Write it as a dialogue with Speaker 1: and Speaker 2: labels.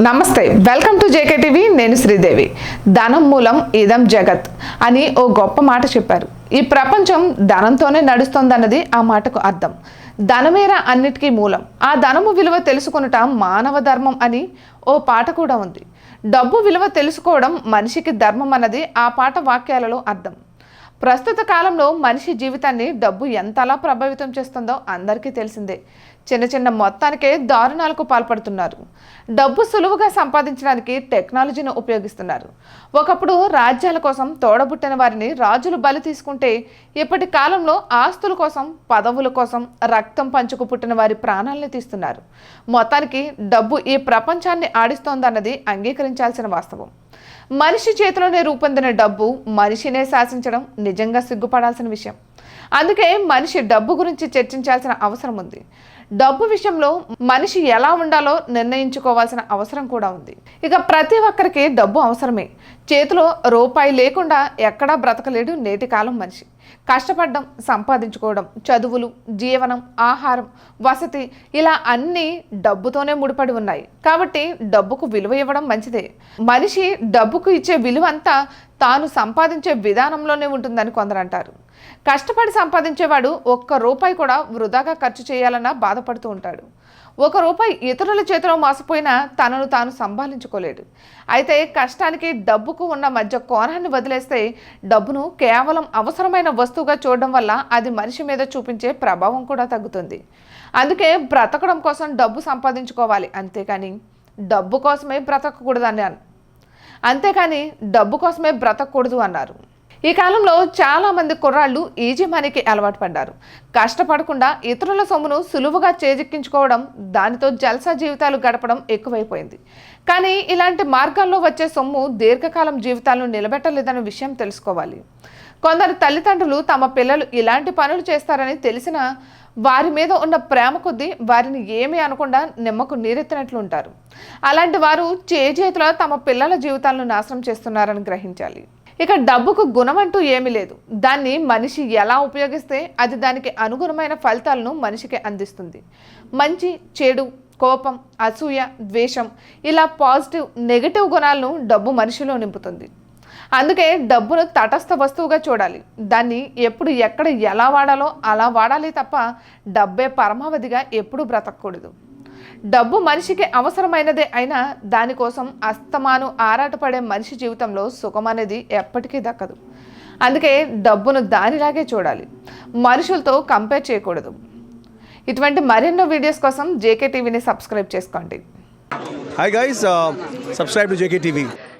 Speaker 1: నమస్తే welcome to JK TV నేను శ్రీదేవి. ధనం మూలం ఇదం జగత్ అని ఓ గొప్ప మాట చెప్పారు. ఈ ప్రపంచం ధనంతోనే నడుస్తోందన్నది ఆ మాటకు అర్థం. ధనమేరా అన్నిటికీ మూలం. ఆ ధనము విలువ తెలుసుకొనుట మానవ ధర్మం అని ఓ పాట కూడా ఉంది. డబ్బు విలువ తెలుసుకోవడం మనిషికి ధర్మం అన్నది ఆ పాట వాక్యాలలో అర్థం. ప్రస్తుత కాలంలో మనిషి జీవితాన్ని డబ్బు ఎంతలా ప్రభావితం చేస్తుందో అందరికీ తెలిసిందే. చిన్న చిన్న మొత్తానికే దారుణాలకు పాల్పడుతున్నారు. డబ్బు సులువుగా సంపాదించడానికి టెక్నాలజీని ఉపయోగిస్తున్నారు. ఒకప్పుడు రాజ్యాల కోసం తోడబుట్టిన వారిని రాజులు బలి తీసుకుంటే ఇప్పటి కాలంలో ఆస్తుల కోసం పదవుల కోసం రక్తం పంచుకు పుట్టిన వారి ప్రాణాలని తీస్తున్నారు. మొత్తానికి డబ్బు ఈ ప్రపంచాన్ని ఆడిస్తోందన్నది అంగీకరించాల్సిన వాస్తవం. మనిషి చేతిలోనే రూపొందిన డబ్బు మనిషినే శాసించడం నిజంగా సిగ్గుపడాల్సిన విషయం. అందుకే మనిషి డబ్బు గురించి చర్చించాల్సిన అవసరం ఉంది. డబ్బు విషయంలో మనిషి ఎలా ఉండాలో నిర్ణయించుకోవాల్సిన అవసరం కూడా ఉంది. ఇక ప్రతి ఒక్కరికి డబ్బు అవసరమే. చేతిలో రూపాయి లేకుండా ఎక్కడా బ్రతకలేడు నేటి కాలం మనిషి. కష్టపడడం సంపాదించుకోవడం చదువులు జీవనం ఆహారం వసతి ఇలా అన్నీ డబ్బుతోనే ముడిపడి ఉన్నాయి. కాబట్టి డబ్బుకు విలువ ఇవ్వడం మంచిదే. మనిషి డబ్బుకు ఇచ్చే విలువ అంతా తాను సంపాదించే విధానంలోనే ఉంటుందని కొందరు అంటారు. కష్టపడి సంపాదించేవాడు ఒక్క రూపాయి కూడా వృధాగా ఖర్చు చేయాలన్నా బాధపడుతూ ఉంటాడు. ఒక రూపాయి ఇతరుల చేతిలో మోసపోయినా తనను తాను సంభాలించుకోలేడు అయితే కష్టానికి డబ్బుకు ఉన్న మధ్య కోణాన్ని వదిలేస్తే డబ్బును కేవలం అవసరమైన వస్తువుగా చూడడం వల్ల అది మనిషి మీద చూపించే ప్రభావం కూడా తగ్గుతుంది. అందుకే బ్రతకడం కోసం డబ్బు సంపాదించుకోవాలి అంతేకాని డబ్బు కోసమే బ్రతకకూడదని అన్- అంతేకాని డబ్బు కోసమే బ్రతకూడదు అన్నారు. ఈ కాలంలో చాలా మంది కుర్రాళ్ళు ఈజీ అలవాటు పడ్డారు. కష్టపడకుండా ఇతరుల సొమ్మును సులువుగా చేజిక్కించుకోవడం దానితో జల్సా జీవితాలు గడపడం ఎక్కువైపోయింది. కానీ ఇలాంటి మార్గాల్లో వచ్చే సొమ్ము దీర్ఘకాలం జీవితాలను నిలబెట్టలేదన్న విషయం తెలుసుకోవాలి. కొందరు తల్లిదండ్రులు తమ పిల్లలు ఇలాంటి పనులు చేస్తారని తెలిసిన వారి మీద ఉన్న ప్రేమ కొద్దీ వారిని ఏమీ అనకుండా నిమ్మకు నీరెత్తినట్లు ఉంటారు. అలాంటి వారు చేజేతిలో తమ పిల్లల జీవితాలను నాశనం చేస్తున్నారని గ్రహించాలి. ఇక డబ్బుకు గుణం అంటూ ఏమీ లేదు. దాన్ని మనిషి ఎలా ఉపయోగిస్తే అది దానికి అనుగుణమైన ఫలితాలను మనిషికి అందిస్తుంది. మంచి చెడు కోపం అసూయ ద్వేషం ఇలా పాజిటివ్ నెగిటివ్ గుణాలను డబ్బు మనిషిలో నింపుతుంది. అందుకే డబ్బును తటస్థ వస్తువుగా చూడాలి. దాన్ని ఎప్పుడు ఎక్కడ ఎలా వాడాలో అలా వాడాలి తప్ప డబ్బే పరమావధిగా ఎప్పుడూ బ్రతకూడదు డబ్బు మనిషికి అవసరమైనదే అయినా దానికోసం అస్తమాను ఆరాటపడే మనిషి జీవితంలో సుఖం అనేది ఎప్పటికీ దక్కదు. అందుకే డబ్బును దానిలాగే చూడాలి. మనుషులతో కంపేర్ చేయకూడదు. ఇటువంటి మరెన్నో వీడియోస్ కోసం జేకే టీవీని సబ్స్క్రైబ్ చేసుకోండి.
Speaker 2: Hi guys subscribe to JK TV